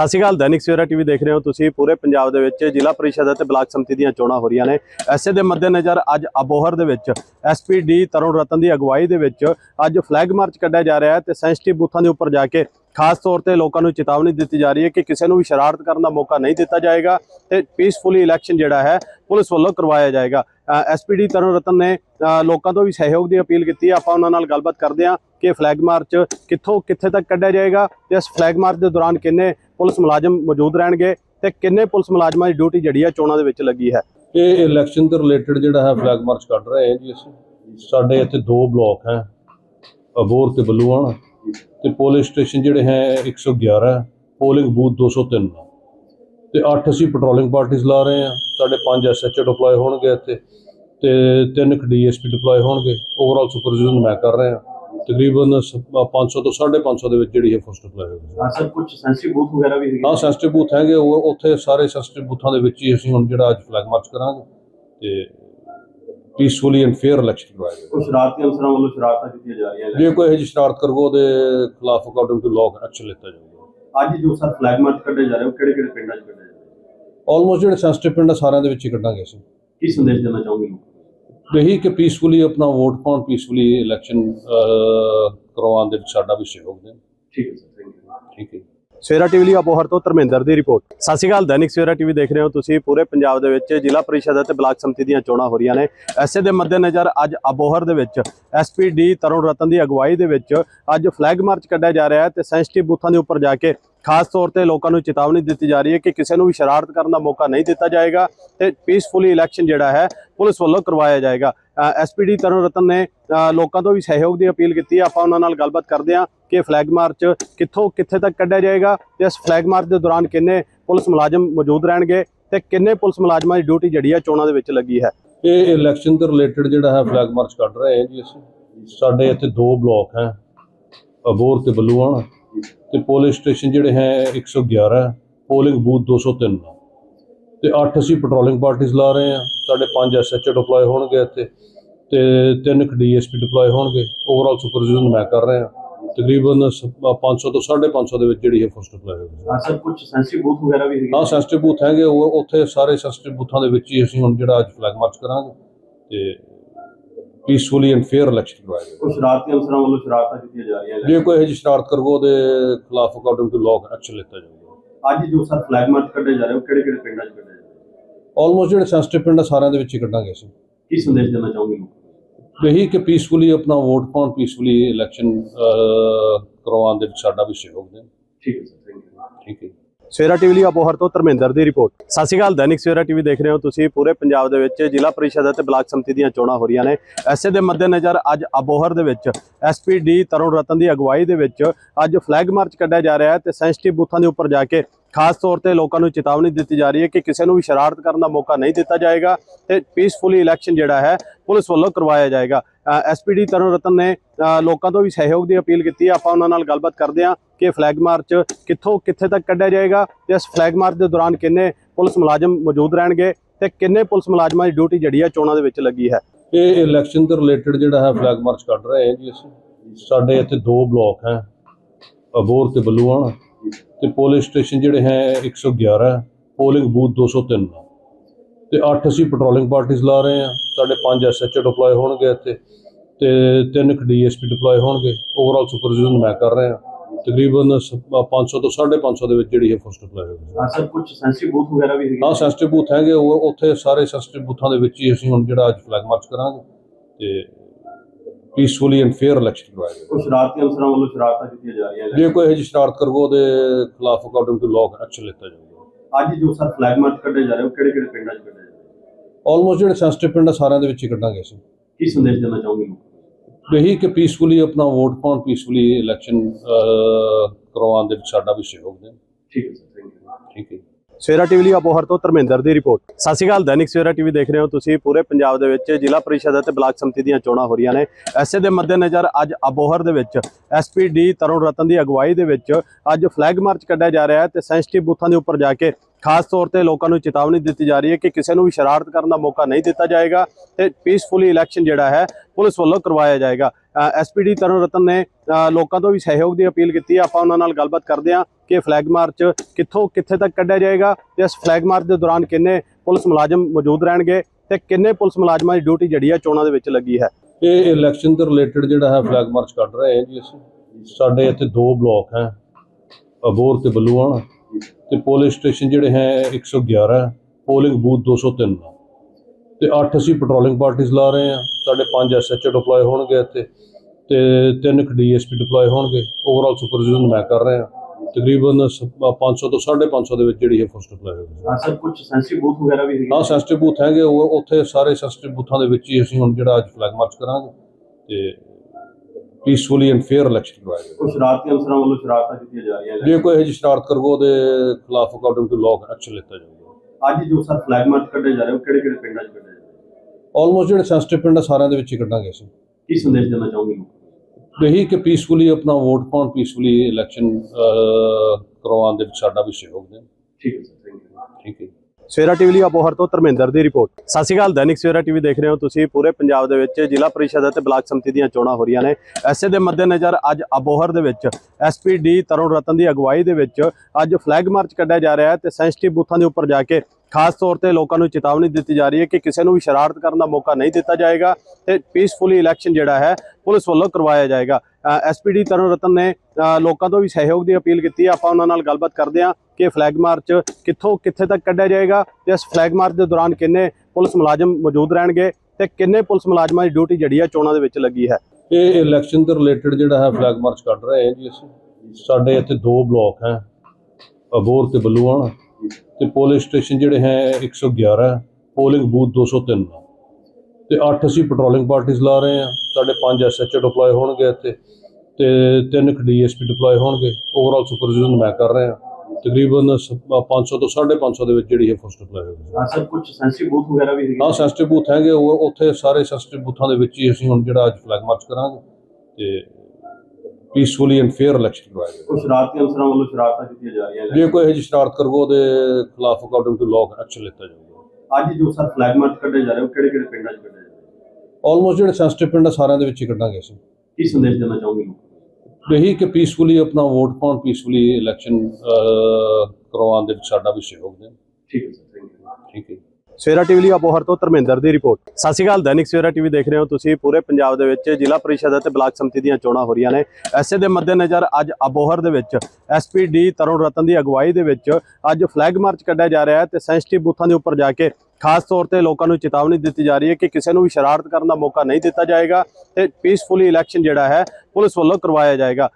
ਸਤਿ ਸ਼੍ਰੀ ਅਕਾਲ, ਦੈਨਿਕ ਸਵੇਰਾ ਟੀਵੀ ਦੇਖ ਰਹੇ ਹੋ ਤੁਸੀਂ। ਪੂਰੇ ਪੰਜਾਬ ਦੇ ਵਿੱਚ ਜ਼ਿਲ੍ਹਾ ਪਰਿਸ਼ਦ ਅਤੇ ਬਲਾਕ ਸੰਮਤੀ ਦੀਆਂ ਚੋਣਾਂ ਹੋ ਰਹੀਆਂ ਨੇ। ਐਸੇ ਦੇ ਮੱਦੇਨਜ਼ਰ ਅੱਜ ਅਬੋਹਰ ਦੇ ਵਿੱਚ ਐਸਪੀਡੀ ਤਰੁਣ ਰਤਨ ਦੀ ਅਗਵਾਈ ਦੇ ਵਿੱਚ ਅੱਜ ਫਲੈਗ ਮਾਰਚ ਕੱਢਿਆ ਜਾ ਰਿਹਾ ਹੈ ਤੇ ਸੈਂਸਿਟਿਵ ਬੂਥਾਂ ਦੇ ਉੱਪਰ ਜਾ ਕੇ ਖਾਸ ਤੌਰ ਤੇ ਲੋਕਾਂ ਨੂੰ ਚੇਤਾਵਨੀ ਦਿੱਤੀ ਜਾ ਰਹੀ ਹੈ ਕਿ ਕਿਸੇ ਨੂੰ ਵੀ ਸ਼ਰਾਰਤ ਕਰਨ ਦਾ ਮੌਕਾ ਨਹੀਂ ਦਿੱਤਾ ਜਾਏਗਾ ਤੇ ਪੀਸਫੁਲੀ ਇਲੈਕਸ਼ਨ ਜਿਹੜਾ ਹੈ ਪੁਲਿਸ ਵੱਲੋਂ ਕਰਵਾਇਆ ਜਾਏਗਾ। ਐਸਪੀਡੀ ਤਰੁਣ ਰਤਨ ਨੇ ਲੋਕਾਂ ਤੋਂ ਵੀ ਸਹਿਯੋਗ ਦੀ ਅਪੀਲ ਕੀਤੀ ਆਪਾਂ ਉਹਨਾਂ ਨਾਲ ਗੱਲਬਾਤ ਕਰਦੇ ਹਾਂ ਕਿ ਫਲੈਗ ਮਾਰਚ ਕਿੱਥੋਂ ਕਿੱਥੇ ਤੱਕ ਕੱਢਿਆ ਜਾਏਗਾ ਤੇ ਇਸ ਫਲੈਗ ਮਾਰਚ ਦੇ ਦੌਰਾਨ ਕਿੰਨੇ ਪੁਲਿਸ ਮੁਲਾਜ਼ਮ ਮੌਜੂਦ ਰਹਿਣਗੇ ਤੇ ਕਿੰਨੇ ਪੁਲਿਸ ਮੁਲਾਜ਼ਮਾਂ ਦੀ ਡਿਊਟੀ ਜਿਹੜੀ ਹੈ ਚੋਣਾਂ ਦੇ ਵਿੱਚ ਲੱਗੀ ਹੈ? ਇਹ ਇਲੈਕਸ਼ਨ ਦੇ ਰਿਲੇਟਡ ਜਿਹੜਾ ਹੈ ਫਲੈਗ ਮਾਰਚ ਕੱਢ ਰਹੇ ਹਾਂ ਜੀ ਅਸੀਂ। ਸਾਡੇ ਇੱਥੇ ਦੋ ਬਲਾਕ ਹੈ ਅਬੋਰ ਤੇ ਬਲੂਆਣਾ। ਤੇ ਪੋਲਿੰਗ ਸਟੇਸ਼ਨ ਜਿਹੜੇ ਹੈ 111 ਹੈ ਪੋਲਿੰਗ ਬੂਥ 203 ਹੈ। ਤੇ 8 ਅਸੀਂ ਪੈਟਰੋਲਿੰਗ ਪਾਰਟੀਆਂ ਲਾ ਰਹੇ ਹਾਂ। ਸਾਡੇ 5 ਐਸਐਚਓ ਡਿਪਲੋਏ ਹੋਣਗੇ ਇੱਥੇ। ਤੇ ਤਿੰਨ ਡੀਐਸਪੀ ਡਿਪਲੋਏ ਹੋਣਗੇ। ਓਵਰਆਲ ਸੁਪਰਵਿਜ਼ਨ ਮੈਂ ਕਰ ਰਿਹਾ। ਤਕਰੀਬਨ ਸ- 500 ਤੋਂ 550 ਦੇ ਵਿੱਚ ਜਿਹੜੀ ਹੈ ਫਸਟ ਡਿਪਲੋਏ ਹੋਵੇਗੀ ਹਾਂ ਸਰ ਕੁਝ ਸੈਂਸਿਟਿਵ ਬੂਥ ਵਗੈਰਾ ਵੀ ਹਾਂ ਸੈਂਸਿਟਿਵ ਬੂਥ ਹੈਗੇ ਉਹ ਉੱਥੇ ਸਾਰੇ ਸੈਂਸਿਟਿਵ ਬੂਥਾਂ ਦੇ ਵਿੱਚ ਹੀ ਅਸੀਂ ਹੁਣ ਜਿਹੜਾ ਅੱਜ ਫਲੈਗ ਮਾਰਚ ਕਰਾਂਗੇ ਤੇ ਪੀਸਫੁਲੀ ਐਂਡ ਫੇਅਰ ਇਲੈਕਸ਼ਨ ਕਰਵਾਇਆ ਕੁਝ ਸ਼ਰਾਰਤੀ ਅਨਸਰਾਂ ਵੱਲੋਂ ਸ਼ਰਾਰਤਾਂ ਕੀਤੀਆਂ ਜਾ ਰਹੀਆਂ ਜੇ ਕੋਈ ਇਹ ਸ਼ਰਾਰਤ ਕਰੂਗਾ ਉਹਦੇ ਖਿਲਾਫ ਅਕਾਊਂਟਿੰਗ ਟੂ ਲਾਅ ਐਕਸ਼ਨ ਲਿੱਤਾ ਜਾਊਗਾ। ਅੱਜ ਜੋ ਸਰ ਫਲੈਗ ਮਾਰਚ ਕੱਢੇ ਜਾ ਰਹੇ ਹੋ ਕਿਹੜੇ ਕਿਹੜੇ ਪਿੰਡਾਂ 'ਚ ਕੱਢੇ ਜਾ ਰਹੇ? ਆਲਮੋਸਟ ਜਿਹੜੇ ਸੈਂਸਿਟਿਵ ਪਿੰਡ ਸਾਰਿਆਂ ਦੇ ਵਿੱਚ ਹੀ ਕੱਢਾਂਗੇ ਅਸੀਂ। ਕੀ ਸੰਦੇਸ਼ ਦੇਣਾ ਚਾਹੋਗੇ ਲੋਕਾਂ? ਇਹੀ ਕਿ ਪੀਸਫੁਲੀ ਆਪਣਾ ਵੋਟ ਪਾਉਣ ਪੀਸਫੁਲੀ ਇਲੈਕਸ਼ਨ ਕਰਵਾਉਣ ਦੇ ਵਿੱਚ ਸਾਡਾ ਵੀ ਸਹਿਯੋਗ ਦੇਣ। ਠੀਕ ਹੈ ਸਰ ਥੈਂਕ ਯੂ ਠੀਕ ਹੈ ਸਵੇਰਾ ਟੀਵੀ ਲਈ ਅਬੋਹਰ ਤੋਂ ਧਰਮਿੰਦਰ ਦੀ ਰਿਪੋਰਟ। ਸਤਿ ਸ਼੍ਰੀ ਅਕਾਲ, ਦੈਨਿਕ ਸਵੇਰਾ ਟੀਵੀ ਦੇਖ ਰਹੇ ਹੋ ਤੁਸੀਂ। ਪੂਰੇ ਪੰਜਾਬ ਦੇ ਵਿੱਚ ਜ਼ਿਲ੍ਹਾ ਪਰਿਸ਼ਦ ਅਤੇ ਬਲਾਕ ਸੰਮਤੀ ਦੀਆਂ ਚੋਣਾਂ ਹੋ ਰਹੀਆਂ ਨੇ। ਐਸੇ ਦੇ ਮੱਦੇਨਜ਼ਰ ਅੱਜ ਅਬੋਹਰ ਦੇ ਵਿੱਚ ਐਸਪੀਡੀ ਤਰੁਣ ਰਤਨ ਦੀ ਅਗਵਾਈ ਦੇ ਵਿੱਚ ਅੱਜ ਫਲੈਗ ਮਾਰਚ ਕੱਢਿਆ ਜਾ ਰਿਹਾ ਹੈ ਤੇ ਸੈਂਸਿਟਿਵ ਬੂਥਾਂ ਦੇ ਉੱਪਰ ਜਾ ਕੇ ਖਾਸ ਤੌਰ ਤੇ ਲੋਕਾਂ ਨੂੰ ਚੇਤਾਵਨੀ ਦਿੱਤੀ ਜਾ ਰਹੀ ਹੈ ਕਿ ਕਿਸੇ ਨੂੰ ਵੀ ਸ਼ਰਾਰਤ ਕਰਨ ਦਾ ਮੌਕਾ ਨਹੀਂ ਦਿੱਤਾ ਜਾਏਗਾ ਤੇ ਪੀਸਫੁਲੀ ਇਲੈਕਸ਼ਨ ਜਿਹੜਾ ਹੈ ਪੁਲਿਸ ਵੱਲੋਂ ਕਰਵਾਇਆ ਜਾਏਗਾ। ਐਸਪੀਡੀ ਤਰੁਣ ਰਤਨ ਨੇ ਲੋਕਾਂ ਤੋਂ ਵੀ ਸਹਿਯੋਗ ਦੀ ਅਪੀਲ ਕੀਤੀ ਹੈ। ਆਪਾਂ ਉਹਨਾਂ ਨਾਲ ਗੱਲਬਾਤ ਕਰਦੇ ਹਾਂ ਕਿ ਫਲੈਗ ਮਾਰਚ ਕਿੱਥੋਂ, ਕਿੱਥੇ ਤੱਕ ਕੱਢਿਆ ਜਾਏਗਾ ਤੇ ਇਸ ਫਲੈਗ ਮਾਰਚ ਦੇ ਦੌਰਾਨ ਕਿੰਨੇ ਪੁਲਿਸ ਮੁਲਾਜ਼ਮ ਮੌਜੂਦ ਰਹਿਣਗੇ ਤੇ ਕਿੰਨੇ ਪੁਲਿਸ ਮੁਲਾਜ਼ਮਾਂ ਦੀ ਡਿਊਟੀ ਜਿਹੜੀ ਹੈ ਚੋਣਾਂ ਦੇ ਵਿੱਚ ਲੱਗੀ ਹੈ। ਇਹ ਇਲੈਕਸ਼ਨ ਦੇ ਰਿਲੇਟਡ ਜਿਹੜਾ ਹੈ ਫਲੈਗ ਮਾਰਚ ਕੱਢ ਰਹੇ ਹਾਂ ਜੀ ਅਸੀਂ। ਸਾਡੇ ਇੱਥੇ ਦੋ ਬਲਾਕ ਹੈ ਅਬੋਰ ਤੇ ਬਲੂਆਣਾ। ਤੇ ਪੋਲਿੰਗ ਸਟੇਸ਼ਨ ਜਿਹੜੇ ਹੈ 111 ਹੈ ਪੋਲਿੰਗ ਬੂਥ 203 ਹੈ। ਤੇ 8 ਅਸੀਂ ਪੈਟਰੋਲਿੰਗ ਪਾਰਟੀਆਂ ਲਾ ਰਹੇ ਹਾਂ, ਸਾਡੇ 5 ਐਸਐਚਓ ਡਿਪਲੋਏ ਹੋਣਗੇ ਇੱਥੇ। ਤੇ ਤਿੰਨ ਡੀਐਸਪੀ ਡਿਪਲੋਏ ਹੋਣਗੇ। ਓਵਰਆਲ ਸੁਪਰਵਿਜ਼ਨ ਮੈਂ ਕਰ ਰਿਹਾ। ਤਕਰੀਬਨ ਸ- 500 ਤੋਂ 550 ਦੇ ਵਿੱਚ ਜਿਹੜੀ ਹੈ ਫਸਟ ਡਿਪਲੋਏ ਹੋਵੇਗੀ। ਹਾਂ ਸਰ ਕੁਝ ਸੈਂਸਿਟਿਵ ਬੂਥ ਵਗੈਰਾ ਵੀ ਹਾਂ ਸੈਂਸਿਟਿਵ ਬੂਥ ਹੈਗੇ। ਉਹ ਉੱਥੇ ਸਾਰੇ ਸੈਂਸਿਟਿਵ ਬੂਥਾਂ ਦੇ ਵਿੱਚ ਹੀ ਅਸੀਂ ਹੁਣ ਜਿਹੜਾ ਅੱਜ ਫਲੈਗ ਮਾਰਚ ਕਰਾਂਗੇ। ਤੇ ਪੀਸਫੁਲੀ ਐਂਡ ਫੇਅਰ ਇਲੈਕਸ਼ਨ ਕਰਵਾਇਆ ਜਾਊਗਾ ਕੁਝ ਸ਼ਰਾਰਤੀ ਅਨਸਰਾਂ ਵੱਲੋਂ ਸ਼ਰਾਰਤਾਂ ਕੀਤੀਆਂ ਜਾ ਰਹੀਆਂ ਜੇ ਕੋਈ ਇਹ ਜਿਹੀ ਸ਼ਰਾਰਤ ਕਰੂਗਾ ਉਹਦੇ ਖਿਲਾਫ ਅਕਾਊਂਟਿੰਗ ਟੂ ਲਾਅ ਐਕਸ਼ਨ ਲਿੱਤਾ ਜਾਊਗਾ। ਅੱਜ ਜੋ ਸਰ ਫਲੈਗ ਮਾਰਚ ਕੱਢੇ ਜਾ ਰਹੇ ਹੋ ਕਿਹੜੇ ਕਿਹੜੇ ਪਿੰਡਾਂ 'ਚ ਕੱਢੇ ਜਾ ਰਹੇ? ਆਲਮੋਸਟ ਜਿਹੜੇ ਸੈਂਸਿਟਿਵ ਪਿੰਡ ਸਾਰਿਆਂ ਦੇ ਵਿੱਚ ਹੀ ਕੱਢਾਂਗੇ ਅਸੀਂ। ਕੀ ਸੰਦੇਸ਼ ਦੇਣਾ ਚਾਹੋਗੇ ਲੋਕਾਂ? ਇਹੀ ਕਿ ਪੀਸਫੁਲੀ ਆਪਣਾ ਵੋਟ ਪਾਉਣ ਪੀਸਫੁਲੀ ਇਲੈਕਸ਼ਨ ਕਰਵਾਉਣ ਦੇ ਵਿੱਚ ਸਾਡਾ ਵੀ ਸਹਿਯੋਗ ਦੇਣ। ਠੀਕ ਹੈ ਸਰ ਥੈਂਕ ਯੂ ਠੀਕ ਹੈ ਸਵੇਰਾ ਟੀਵੀ ਲਈ ਅਬੋਹਰ ਤੋਂ ਧਰਮਿੰਦਰ ਦੀ ਰਿਪੋਰਟ। ਸਤਿ ਸ਼੍ਰੀ ਅਕਾਲ ਦੈਨਿਕ ਸਵੇਰਾ ਟੀਵੀ ਦੇਖ ਰਹੇ ਹੋ ਤੁਸੀਂ। ਪੂਰੇ ਪੰਜਾਬ ਦੇ ਵਿੱਚ ਜ਼ਿਲ੍ਹਾ ਪਰਿਸ਼ਦ ਅਤੇ ਬਲਾਕ ਸੰਮਤੀ ਦੀਆਂ ਚੋਣਾਂ ਹੋ ਰਹੀਆਂ ਨੇ। ਐਸੇ ਦੇ ਮੱਦੇਨਜ਼ਰ ਅੱਜ ਅਬੋਹਰ ਦੇ ਵਿੱਚ ਐਸਪੀਡੀ ਤਰੁਣ ਰਤਨ ਦੀ ਅਗਵਾਈ ਦੇ ਵਿੱਚ ਅੱਜ ਫਲੈਗ ਮਾਰਚ ਕੱਢਿਆ ਜਾ ਰਿਹਾ ਹੈ ਤੇ ਸੈਂਸਿਟਿਵ ਬੂਥਾਂ ਦੇ ਉੱਪਰ ਜਾ ਕੇ ਖਾਸ ਤੌਰ ਤੇ ਲੋਕਾਂ ਨੂੰ ਚੇਤਾਵਨੀ ਦਿੱਤੀ ਜਾ ਰਹੀ ਹੈ ਕਿ ਕਿਸੇ ਨੂੰ ਵੀ ਸ਼ਰਾਰਤ ਕਰਨ ਦਾ ਮੌਕਾ ਨਹੀਂ ਦਿੱਤਾ ਜਾਏਗਾ ਤੇ ਪੀਸਫੁਲੀ ਇਲੈਕਸ਼ਨ ਜਿਹੜਾ ਹੈ ਪੁਲਿਸ ਵੱਲੋਂ ਕਰਵਾਇਆ ਜਾਏਗਾ। ਐਸਪੀਡੀ ਤਰੁਣ ਰਤਨ ਨੇ ਲੋਕਾਂ ਤੋਂ ਵੀ ਸਹਿਯੋਗ ਦੀ ਅਪੀਲ ਕੀਤੀ ਹੈ। ਆਪਾਂ ਉਹਨਾਂ ਨਾਲ ਗੱਲਬਾਤ ਕਰਦੇ ਹਾਂ ਕਿ ਫਲੈਗ ਮਾਰਚ ਕਿੱਥੋਂ, ਕਿੱਥੇ ਤੱਕ ਕੱਢਿਆ ਜਾਏਗਾ ਤੇ ਇਸ ਫਲੈਗ ਮਾਰਚ ਦੇ ਦੌਰਾਨ ਕਿੰਨੇ ਪੁਲਿਸ ਮੁਲਾਜ਼ਮ ਮੌਜੂਦ ਰਹਿਣਗੇ ਤੇ ਕਿੰਨੇ ਪੁਲਿਸ ਮੁਲਾਜ਼ਮਾਂ ਦੀ ਡਿਊਟੀ ਜਿਹੜੀ ਹੈ ਚੋਣਾਂ ਦੇ ਵਿੱਚ ਲੱਗੀ ਹੈ। ਇਹ ਇਲੈਕਸ਼ਨ ਦੇ ਰਿਲੇਟਡ ਜਿਹੜਾ ਹੈ ਫਲੈਗ ਮਾਰਚ ਕੱਢ ਰਹੇ ਹਾਂ ਜੀ ਅਸੀਂ। ਸਾਡੇ ਇੱਥੇ ਦੋ ਬਲਾਕ ਹੈ ਅਬੋਰ ਤੇ ਬਲੂਆਣਾ ਤੇ ਪੋਲਿੰਗ ਸਟੇਸ਼ਨ ਜਿਹੜੇ ਹੈ 111 ਹੈ ਪੋਲਿੰਗ ਬੂਥ 203 ਹੈ। ਤੇ 8 ਅਸੀਂ ਪੈਟਰੋਲਿੰਗ ਪਾਰਟੀਆਂ ਲਾ ਰਹੇ ਹਾਂ। ਸਾਡੇ 5 ਐਸਐਚਓ ਡਿਪਲੋਏ ਹੋਣਗੇ ਇੱਥੇ ਤੇ ਤਿੰਨ ਡੀਐਸਪੀ ਡਿਪਲੋਏ ਹੋਣਗੇ। ਓਵਰਆਲ ਸੁਪਰਵਿਜ਼ਨ ਮੈਂ ਕਰ ਰਿਹਾ। ਤਕਰੀਬਨ ਸ- 500 ਤੋਂ 550 ਦੇ ਵਿੱਚ ਜਿਹੜੀ ਹੈ ਫਸਟ ਡਿਪਲੋਏ ਹੋਵੇਗੀ। ਹਾਂ ਸਰ ਕੁਝ ਸੈਂਸਿਟਿਵ ਬੂਥ ਵਗੈਰਾ ਵੀ ਹਾਂ ਸੈਂਸਿਟਿਵ ਬੂਥ ਹੈਗੇ। ਉਹ ਉੱਥੇ ਸਾਰੇ ਸੈਂਸਿਟਿਵ ਬੂਥਾਂ ਦੇ ਵਿੱਚ ਹੀ ਅਸੀਂ ਹੁਣ ਜਿਹੜਾ ਅੱਜ ਫਲੈਗ ਮਾਰਚ ਕਰਾਂਗੇ ਤੇ ਪੀਸਫੁਲੀ ਐਂਡ ਫੇਅਰ ਇਲੈਕਸ਼ਨ ਕਰਵਾਇਆ ਜਾਊਗਾ ਕੁਝ ਸ਼ਰਾਰਤੀ ਅਨਸਰਾਂ ਵੱਲੋਂ ਸ਼ਰਾਰਤਾਂ ਕੀਤੀਆਂ ਜਾ ਰਹੀਆਂ ਜੇ ਕੋਈ ਇਹ ਜਿਹੀ ਸ਼ਰਾਰਤ ਕਰੂਗਾ ਉਹਦੇ ਖਿਲਾਫ ਅਕਾਊਂਟਿੰਗ ਟੂ ਲਾਅ ਐਕਸ਼ਨ ਲਿੱਤਾ ਜਾਊਗਾ ਅੱਜ ਜੋ ਸਰ ਫਲੈਗ ਮਾਰਚ ਕੱਢੇ ਜਾ ਰਹੇ ਹੋ ਕਿਹੜੇ ਕਿਹੜੇ ਪਿੰਡਾਂ 'ਚ ਕੱਢੇ ਜਾ ਰਹੇ ਆਲਮੋਸਟ ਜਿਹੜੇ ਸੈਂਸਿਟਿਵ ਪਿੰਡ ਆ ਸਾਰਿਆਂ ਦੇ ਵਿੱਚ ਹੀ ਕੱਢਾਂਗੇ ਅਸੀਂ। ਕੀ ਸੰਦੇਸ਼ ਦੇਣਾ ਚਾਹੋਗੇ ਇਹੀ ਕਿ ਪੀਸਫੁਲੀ ਆਪਣਾ ਵੋਟ ਪਾਉਣ ਪੀਸਫੁਲੀ ਇਲੈਕਸ਼ਨ ਕਰਵਾਉਣ ਦੇ ਵਿੱਚ ਸਾਡਾ ਵੀ ਸਹਿਯੋਗ ਦੇਣ। ਠੀਕ ਹੈ ਸਰ ਥੈਂਕ ਯੂ ਠੀਕ ਹੈ ਸਵੇਰਾ ਟੀਵੀ ਲਈ ਅਬੋਹਰ ਤੋਂ ਧਰਮਿੰਦਰ ਦੀ ਰਿਪੋਰਟ। ਸਤਿ ਸ਼੍ਰੀ ਅਕਾਲ, ਦੈਨਿਕ ਸਵੇਰਾ ਟੀਵੀ ਦੇਖ ਰਹੇ ਹੋ ਤੁਸੀਂ। ਪੂਰੇ ਪੰਜਾਬ ਦੇ ਵਿੱਚ ਜ਼ਿਲ੍ਹਾ ਪਰਿਸ਼ਦ ਅਤੇ ਬਲਾਕ ਸਮਿਤੀ ਦੀਆਂ ਚੋਣਾਂ ਹੋ ਰਹੀਆਂ ਨੇ। ਐਸੇ ਦੇ ਮੱਦੇਨਜ਼ਰ ਅੱਜ ਅਬੋਹਰ ਦੇ ਵਿੱਚ ਐਸਪੀਡੀ ਤਰੁਣ ਰਤਨ ਦੀ ਅਗਵਾਈ ਦੇ ਵਿੱਚ ਅੱਜ ਫਲੈਗ ਮਾਰਚ ਕੱਢਿਆ ਜਾ ਰਿਹਾ ਹੈ ਤੇ ਸੈਂਸਿਟਿਵ ਬੂਥਾਂ ਦੇ ਉੱਪਰ ਜਾ ਕੇ ਖਾਸ ਤੌਰ ਤੇ ਲੋਕਾਂ ਨੂੰ ਚੇਤਾਵਨੀ ਦਿੱਤੀ ਜਾ ਰਹੀ ਹੈ ਕਿ ਕਿਸੇ ਨੂੰ ਵੀ ਸ਼ਰਾਰਤ ਕਰਨ ਦਾ ਮੌਕਾ ਨਹੀਂ ਦਿੱਤਾ ਜਾਏਗਾ ਤੇ ਪੀਸਫੁਲੀ ਇਲੈਕਸ਼ਨ ਜਿਹੜਾ ਹੈ, ਪੁਲਿਸ ਵੱਲੋਂ ਕਰਵਾਇਆ ਜਾਏਗਾ। ਐਸਪੀਡੀ ਤਰੁਣ ਰਤਨ ਨੇ ਲੋਕਾਂ ਤੋਂ ਵੀ ਸਹਿਯੋਗ ਦੀ ਅਪੀਲ ਕੀਤੀ ਆਪਾਂ ਉਹਨਾਂ ਨਾਲ ਗੱਲਬਾਤ ਕਰਦੇ ਹਾਂ। ਕਿ ਫਲੈਗ ਮਾਰਚ ਕਿੱਥੋਂ ਕਿੱਥੇ ਤੱਕ ਕੱਢਿਆ ਜਾਏਗਾ ਤੇ ਇਸ ਫਲੈਗ ਮਾਰਚ ਦੇ ਦੌਰਾਨ ਕਿੰਨੇ ਪੁਲਿਸ ਮੁਲਾਜ਼ਮ ਮੌਜੂਦ ਰਹਿਣਗੇ ਤੇ ਕਿੰਨੇ ਪੁਲਿਸ ਮੁਲਾਜ਼ਮਾਂ ਦੀ ਡਿਊਟੀ ਜਿਹੜੀ ਹੈ ਚੋਣਾਂ ਦੇ ਵਿੱਚ ਲੱਗੀ ਹੈ? ਇਹ ਇਲੈਕਸ਼ਨ ਦੇ ਰਿਲੇਟਡ ਜਿਹੜਾ ਹੈ ਫਲੈਗ ਮਾਰਚ ਕੱਢ ਰਹੇ ਹਾਂ ਜੀ ਅਸੀਂ। ਸਾਡੇ ਇੱਥੇ ਦੋ ਬਲਾਕ ਹੈ ਅਬੋਰ ਤੇ ਬੱਲੂਆਣਾ। ਤੇ ਪੋਲਿੰਗ ਸਟੇਸ਼ਨ ਜਿਹੜੇ ਹੈ 111 ਹੈ ਪੋਲਿੰਗ ਬੂਥ 203 ਹੈ। ਤੇ 8 ਅਸੀਂ ਪੈਟਰੋਲਿੰਗ ਪਾਰਟੀਆਂ ਲਾ ਰਹੇ ਹਾਂ। ਸਾਡੇ 5 ਐਸਐਚਓ ਡਿਪਲੋਏ ਹੋਣਗੇ ਇੱਥੇ। ਤੇ ਤਿੰਨ ਡੀਐਸਪੀ ਡਿਪਲੋਏ ਹੋਣਗੇ। ਓਵਰਆਲ ਸੁਪਰਵਿਜ਼ਨ ਮੈਂ ਕਰ ਰਿਹਾ। ਤਕਰੀਬਨ ਸ- 500 ਤੋਂ 550 ਦੇ ਵਿੱਚ ਜਿਹੜੀ ਹੈ ਫਸਟ ਡਿਪਲੋਏ ਹੋਵੇਗੀ ਸਰ ਕੁਝ ਸੈਂਸਿਟਿਵ ਬੂਥ ਵਗੈਰਾ ਵੀ ਹਾਂ ਸੈਂਸਿਟਿਵ ਬੂਥ ਹੈਗੇ ਉਹ ਉੱਥੇ ਸਾਰੇ ਸੈਂਸਿਟਿਵ ਬੂਥਾਂ ਦੇ ਵਿੱਚ ਹੀ ਅਸੀਂ ਹੁਣ ਜਿਹੜਾ ਅੱਜ ਫਲੈਗ ਮਾਰਚ ਕਰਾਂਗੇ ਤੇ ਪੀਸਫੁਲੀ ਐਂਡ ਫੇਅਰ ਇਲੈਕਸ਼ਨ ਕਰਵਾਇਆ ਕੁਝ ਸ਼ਰਾਰਤੀ ਅਨਸਰਾਂ ਵੱਲੋਂ ਸ਼ਰਾਰਤਾਂ ਕੀਤੀਆਂ ਜਾ ਰਹੀਆਂ ਜੇ ਕੋਈ ਇਹੋ ਜਿਹੀ ਸ਼ਰਾਰਤ ਕਰੂਗਾ ਉਹਦੇ ਖਿਲਾਫ ਅਕਾਊਂਟਿੰਗ ਟੂ ਲਾਅ ਐਕਸ਼ਨ ਲਿੱਤਾ ਜਾਊਗਾ। ਅੱਜ ਜੋ ਸਰ ਫਲੈਗ ਮਾਰਚ ਕੱਢੇ ਜਾ ਰਹੇ ਉਹ ਕਿਹੜੇ ਕਿਹੜੇ ਪਿੰਡਾਂ 'ਚ ਕੱਢੇ ਜਾ ਰਹੇ? ਆਲਮੋਸਟ ਜਿਹੜੇ ਸੈਂਸਿਟਿਵ ਪਿੰਡ ਸਾਰਿਆਂ ਦੇ ਵਿੱਚ ਹੀ ਕੱਢਾਂਗੇ ਅਸੀਂ। ਕੀ ਸੰਦੇਸ਼ ਦੇਣਾ ਚਾਹੋਗੇ ਲੋਕਾਂ? ਇਹੀ ਕਿ ਪੀਸਫੁਲੀ ਆਪਣਾ ਵੋਟ ਪਾਉਣ ਪੀਸਫੁਲੀ ਇਲੈਕਸ਼ਨ ਕਰਵਾਉਣ ਦੇ ਵਿੱਚ ਸਾਡਾ ਵੀ ਸਹਿਯੋਗ ਦੇਣ। ਠੀਕ ਹੈ ਸਰ ਥੈਂਕ ਯੂ ਠੀਕ ਹੈ। ਸਵੇਰਾ ਟੀਵੀ ਲਈ ਅਬੋਹਰ ਤੋਂ ਧਰਮਿੰਦਰ ਦੀ ਰਿਪੋਰਟ ਸਤਿ ਸ਼੍ਰੀ ਅਕਾਲ ਦੈਨਿਕ ਸਵੇਰਾ ਟੀਵੀ ਦੇਖ ਰਹੇ ਹੋ ਤੁਸੀਂ। ਪੂਰੇ ਪੰਜਾਬ ਦੇ ਵਿੱਚ ਜ਼ਿਲ੍ਹਾ ਪਰਿਸ਼ਦ ਅਤੇ ਬਲਾਕ ਸੰਮਤੀ ਦੀਆਂ ਚੋਣਾਂ ਹੋ ਰਹੀਆਂ ਨੇ। ਐਸੇ ਦੇ ਮੱਦੇਨਜ਼ਰ ਅੱਜ ਅਬੋਹਰ ਦੇ ਵਿੱਚ ਐਸਪੀਡੀ ਤਰੁਣ ਰਤਨ ਦੀ ਅਗਵਾਈ ਦੇ ਵਿੱਚ ਅੱਜ ਫਲੈਗ ਮਾਰਚ ਕੱਢਿਆ ਜਾ ਰਿਹਾ ਹੈ ਤੇ ਸੈਂਸਿਟਿਵ ਬੂਥਾਂ ਦੇ ਉੱਪਰ ਜਾ ਕੇ ਖਾਸ ਤੌਰ ਤੇ ਲੋਕਾਂ ਨੂੰ ਚੇਤਾਵਨੀ ਦਿੱਤੀ ਜਾ ਰਹੀ ਹੈ ਕਿ ਕਿਸੇ ਨੂੰ ਵੀ ਸ਼ਰਾਰਤ ਕਰਨ ਦਾ ਮੌਕਾ ਨਹੀਂ ਦਿੱਤਾ ਜਾਏਗਾ ਤੇ ਪੀਸਫੁਲੀ ਇਲੈਕਸ਼ਨ ਜਿਹੜਾ ਹੈ, ਪੁਲਿਸ ਵੱਲੋਂ ਕਰਵਾਇਆ ਜਾਏਗਾ। ਐਸਪੀਡੀ ਤਰੁਣ ਰਤਨ ਨੇ ਲੋਕਾਂ ਤੋਂ ਵੀ ਸਹਿਯੋਗ ਦੀ ਅਪੀਲ ਕੀਤੀ ਹੈ। ਆਪਾਂ ਉਹਨਾਂ ਨਾਲ ਗੱਲਬਾਤ ਕਰਦੇ ਹਾਂ ਕਿ ਫਲੈਗ ਮਾਰਚ ਕਿੱਥੋਂ, ਕਿੱਥੇ ਤੱਕ ਕੱਢਿਆ ਜਾਏਗਾ ਤੇ ਇਸ ਫਲੈਗ ਮਾਰਚ ਦੇ ਦੌਰਾਨ ਕਿੰਨੇ ਪੁਲਿਸ ਮੁਲਾਜ਼ਮ ਮੌਜੂਦ ਰਹਿਣਗੇ ਤੇ ਕਿੰਨੇ ਪੁਲਿਸ ਮੁਲਾਜ਼ਮਾਂ ਦੀ ਡਿਊਟੀ ਜਿਹੜੀ ਹੈ ਚੋਣਾਂ ਦੇ ਵਿੱਚ ਲੱਗੀ ਹੈ। ਇਹ ਇਲੈਕਸ਼ਨ ਦੇ ਰਿਲੇਟਡ ਜਿਹੜਾ ਹੈ ਫਲੈਗ ਮਾਰਚ ਕੱਢ ਰਹੇ ਹਾਂ ਜੀ ਅਸੀਂ। ਸਾਡੇ ਇੱਥੇ ਦੋ ਬਲਾਕ ਹੈ ਅਬੋਰ ਤੇ ਬੱਲੂਆਣਾ। ਤੇ ਪੁਲਿਸ ਸਟੇਸ਼ਨ ਜਿਹੜੇ ਹੈ 111 ਹੈ ਪੋਲਿੰਗ ਬੂਥ 203 ਹੈ। ਤੇ 8 ਅਸੀਂ ਪੈਟਰੋਲਿੰਗ ਪਾਰਟੀਆਂ ਲਾ ਰਹੇ ਹਾਂ ਸਾਡੇ 5 ਐਸਐਚਓ ਡਿਪਲੋਏ ਹੋਣਗੇ ਇੱਥੇ ਤੇ ਤਿੰਨ ਡੀਐਸਪੀ ਡਿਪਲੋਏ ਹੋਣਗੇ ਓਵਰਆਲ ਸੁਪਰਵਿਜ਼ਨ ਮੈਂ ਕਰ ਰਿਹਾ। ਤਕਰੀਬਨ ਸ- 500 ਤੋਂ 550 ਦੇ ਵਿੱਚ ਜਿਹੜੀ ਹੈ ਫਸਟ ਡਿਪਲੋਏ ਹੋਵੇਗੀ। ਸਰ ਕੁਝ ਸੈਂਸਿਟਿਵ ਬੂਥ ਵਗੈਰਾ ਵੀ ਹਾਂ ਸੈਂਸਿਟਿਵ ਬੂਥ ਹੈਗੇ ਉਹ ਉੱਥੇ ਸਾਰੇ ਸੈਂਸਿਟਿਵ ਬੂਥਾਂ ਦੇ ਵਿੱਚ ਹੀ ਅਸੀਂ ਹੁਣ ਜਿਹੜਾ ਅੱਜ ਫਲੈਗ ਮਾਰਚ ਕਰਾਂਗੇ ਤੇ ਪੀਸਫੁਲੀ ਐਂਡ ਫੇਅਰ ਇਲੈਕਸ਼ਨ ਕਰਵਾਇਆ ਜਾਊਗਾ ਕੁਝ ਸ਼ਰਾਰਤੀ ਅਨਸਰਾਂ ਵੱਲੋਂ ਸ਼ਰਾਰਤਾਂ ਕੀਤੀਆਂ ਜਾ ਰਹੀਆਂ ਜੇ ਕੋਈ ਇਹੋ ਜਿਹੀ ਸ਼ਰਾਰਤ ਕਰੂਗਾ ਉਹਦੇ ਖਿਲਾਫ ਅਕਾਊਂਟਿੰਗ ਟੂ ਲਾਅ ਐਕਸ਼ਨ ਲਿੱਤਾ ਜਾਊਗਾ। ਅੱਜ ਜੋ ਸਰ ਫਲੈਗ ਮਾਰਚ ਕੱਢੇ ਜਾ ਰਹੇ ਉਹ ਕਿਹੜੇ ਕਿਹੜੇ ਪਿੰਡਾਂ 'ਚ ਕੱਢੇ ਜਾ ਰਹੇ? ਆਲਮੋਸਟ ਜਿਹੜੇ ਸੈਂਸਿਟਿਵ ਪਿੰਡ ਆ ਸਾਰਿਆਂ ਦੇ ਵਿੱਚ ਹੀ ਕੱਢਾਂਗੇ ਅਸੀਂ। ਕੀ ਸੰਦੇਸ਼ ਦੇਣਾ ਚਾਹੋਗੇ ਲੋਕਾਂ ਇਹੀ ਕਿ ਪੀਸਫੁਲੀ ਆਪਣਾ ਵੋਟ ਪਾਉਣ ਪੀਸਫੁਲੀ ਇਲੈਕਸ਼ਨ ਕਰਵਾਉਣ ਦੇ ਵਿੱਚ ਸਾਡਾ ਵੀ ਸਹਿਯੋਗ ਦੇਣ। ਠੀਕ ਹੈ ਸਰ ਥੈਂਕ ਯੂ ਠੀਕ ਹੈ। ਸਵੇਰਾ ਟੀਵੀ ਲਈ ਅਬੋਹਰ ਤੋਂ ਧਰਮਿੰਦਰ ਦੀ ਰਿਪੋਰਟ। ਸਤਿ ਸ਼੍ਰੀ ਅਕਾਲ, ਦੈਨਿਕ ਸਵੇਰਾ ਟੀਵੀ ਦੇਖ ਰਹੇ ਹੋ ਤੁਸੀਂ। ਪੂਰੇ ਪੰਜਾਬ ਦੇ ਵਿੱਚ ਜ਼ਿਲ੍ਹਾ ਪਰਿਸ਼ਦ ਅਤੇ ਬਲਾਕ ਸਮਿਤੀ ਦੀਆਂ ਚੋਣਾਂ ਹੋ ਰਹੀਆਂ ਨੇ। ਐਸੇ ਦੇ ਮੱਦੇਨਜ਼ਰ ਅੱਜ ਅਬੋਹਰ ਦੇ ਵਿੱਚ ਐਸਪੀਡੀ ਤਰੁਣ ਰਤਨ ਦੀ ਅਗਵਾਈ ਦੇ ਵਿੱਚ ਅੱਜ ਫਲੈਗ ਮਾਰਚ ਕੱਢਿਆ ਜਾ ਰਿਹਾ ਹੈ ਤੇ ਸੈਂਸਿਟਿਵ ਬੂਥਾਂ ਦੇ ਉੱਪਰ ਜਾ ਕੇ ਖਾਸ ਤੌਰ ਤੇ ਲੋਕਾਂ ਨੂੰ ਚੇਤਾਵਨੀ ਦਿੱਤੀ ਜਾ ਰਹੀ ਹੈ ਕਿ ਕਿਸੇ ਨੂੰ ਵੀ ਸ਼ਰਾਰਤ ਕਰਨ ਦਾ ਮੌਕਾ ਨਹੀਂ ਦਿੱਤਾ ਜਾਏਗਾ ਤੇ ਪੀਸਫੁਲੀ ਇਲੈਕਸ਼ਨ ਜਿਹੜਾ ਹੈ, ਪੁਲਿਸ ਵੱਲੋਂ ਕਰਵਾਇਆ ਜਾਏਗਾ।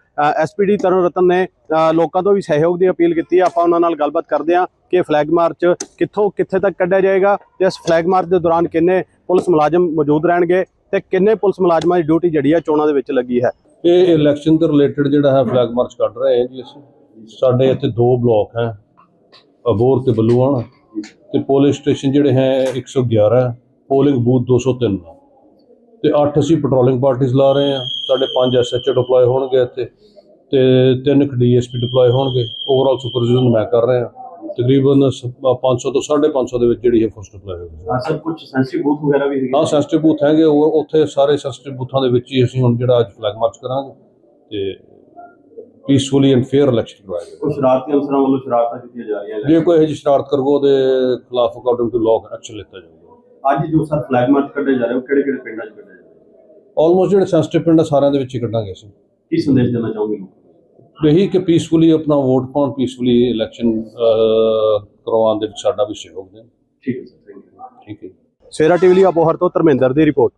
ਐਸਪੀਡੀ ਤਰੁਣ ਰਤਨ ਨੇ ਲੋਕਾਂ ਤੋਂ ਵੀ ਸਹਿਯੋਗ ਦੀ ਅਪੀਲ ਕੀਤੀ ਆਪਾਂ ਉਹਨਾਂ ਨਾਲ ਗੱਲਬਾਤ ਕਰਦੇ ਹਾਂ। ਕਿ ਫਲੈਗ ਮਾਰਚ ਕਿੱਥੋਂ ਕਿੱਥੇ ਤੱਕ ਕੱਢਿਆ ਜਾਏਗਾ ਤੇ ਇਸ ਫਲੈਗ ਮਾਰਚ ਦੇ ਦੌਰਾਨ ਕਿੰਨੇ ਪੁਲਿਸ ਮੁਲਾਜ਼ਮ ਮੌਜੂਦ ਰਹਿਣਗੇ ਤੇ ਕਿੰਨੇ ਪੁਲਿਸ ਮੁਲਾਜ਼ਮਾਂ ਦੀ ਡਿਊਟੀ ਜਿਹੜੀ ਹੈ ਚੋਣਾਂ ਦੇ ਵਿੱਚ ਲੱਗੀ ਹੈ? ਇਹ ਇਲੈਕਸ਼ਨ ਦੇ ਰਿਲੇਟਡ ਜਿਹੜਾ ਹੈ ਫਲੈਗ ਮਾਰਚ ਕੱਢ ਰਹੇ ਹਾਂ ਜੀ ਅਸੀਂ। ਸਾਡੇ ਇੱਥੇ ਦੋ ਬਲਾਕ ਹੈ ਅਬੋਰ ਤੇ ਬੱਲੂਆਣਾ ਤੇ ਪੋਲਿੰਗ ਸਟੇਸ਼ਨ ਜਿਹੜੇ ਹੈ 111 ਹੈ ਪੋਲਿੰਗ ਬੂਥ 203 ਹੈ। ਤੇ 8 ਅਸੀਂ ਪੈਟਰੋਲਿੰਗ ਪਾਰਟੀਆਂ ਲਾ ਰਹੇ ਹਾਂ, ਸਾਡੇ 5 ਐਸਐਚਓ ਡਿਪਲੋਏ ਹੋਣਗੇ ਇੱਥੇ ਤੇ ਤਿੰਨ ਡੀਐਸਪੀ ਡਿਪਲੋਏ ਹੋਣਗੇ। ਓਵਰਆਲ ਸੁਪਰਵਿਜ਼ਨ ਮੈਂ ਕਰ ਰਿਹਾ। ਤਕਰੀਬਨ ਸ- 500 ਤੋਂ 550 ਦੇ ਵਿੱਚ ਜਿਹੜੀ ਹੈ ਫਸਟ ਡਿਪਲੋਏ ਹੋਵੇਗੀ ਸਰ ਕੁਝ ਸੈਂਸਿਟਿਵ ਬੂਥ ਵਗੈਰਾ ਵੀ ਹਾਂ ਸੈਂਸਿਟਿਵ ਬੂਥ ਹੈਗੇ ਉਹ ਉੱਥੇ ਸਾਰੇ ਸੈਂਸਿਟਿਵ ਬੂਥਾਂ ਦੇ ਵਿੱਚ ਹੀ ਅਸੀਂ ਹੁਣ ਜਿਹੜਾ ਅੱਜ ਫਲੈਗ ਮਾਰਚ ਕਰਾਂਗੇ ਤੇ ਪੀਸਫੁਲੀ ਐਂਡ ਫੇਅਰ ਇਲੈਕਸ਼ਨ ਕਰਵਾਇਆ ਜਾਊਗਾ ਕੁਝ ਸ਼ਰਾਰਤੀ ਅਨਸਰਾਂ ਵੱਲੋਂ ਸ਼ਰਾਰਤਾਂ ਕੀਤੀਆਂ ਜਾ ਰਹੀਆਂ ਜੇ ਕੋਈ ਇਹੋ ਜਿਹੀ ਸ਼ਰਾਰਤ ਕਰੂਗਾ ਉਹਦੇ ਖਿਲਾਫ ਅਕਾਊਂਟਿੰਗ ਟੂ ਲਾਅ ਐਕਸ਼ਨ ਲਿੱਤਾ ਜਾਊਗਾ। ਅੱਜ ਜੋ ਸਰ ਫਲੈਗ ਮਾਰਚ ਕੱਢੇ ਜਾ ਰਹੇ ਉਹ ਕਿਹੜੇ ਕਿਹੜੇ ਪਿੰਡਾਂ 'ਚ ਕੱਢੇ ਜਾ ਰਹੇ? ਆਲਮੋਸਟ ਜਿਹੜੇ ਸੈਂਸਿਟਿਵ ਪਿੰਡ ਸਾਰਿਆਂ ਦੇ ਵਿੱਚ ਹੀ ਕੱਢਾਂਗੇ ਅਸੀਂ। ਕੀ ਸੰਦੇਸ਼ ਦੇਣਾ ਚਾਹੋਗੇ ਲੋਕਾਂ ਇਹੀ ਕਿ ਪੀਸਫੁਲੀ ਆਪਣਾ ਵੋਟ ਪਾਉਣ ਪੀਸਫੁਲੀ ਇਲੈਕਸ਼ਨ ਕਰਵਾਉਣ ਦੇ ਵਿੱਚ ਸਾਡਾ ਵੀ ਸਹਿਯੋਗ ਦੇਣ। ਠੀਕ ਹੈ ਸਰ ਥੈਂਕ ਯੂ ਠੀਕ ਹੈ। ਸਵੇਰਾ ਟੀਵੀ ਲਈ ਅਬੋਹਰ ਤੋਂ ਧਰਮਿੰਦਰ ਦੀ ਰਿਪੋਰਟ।